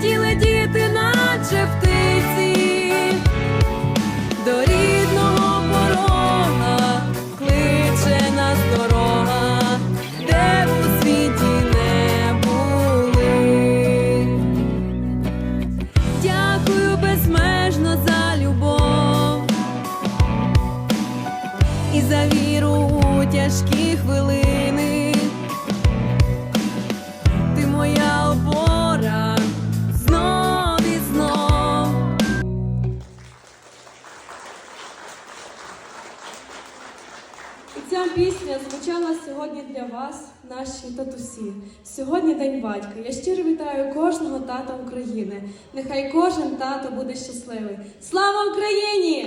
світі летіти, наче птиці, до рідного порога кличе нас дорога, де у світі не були. Дякую безмежно за любов і за віру у тяжкі хвилини. І ця пісня звучала сьогодні для вас, наші татусі. Сьогодні День батька. Я щиро вітаю кожного тата України. Нехай кожен тато буде щасливий. Слава Україні!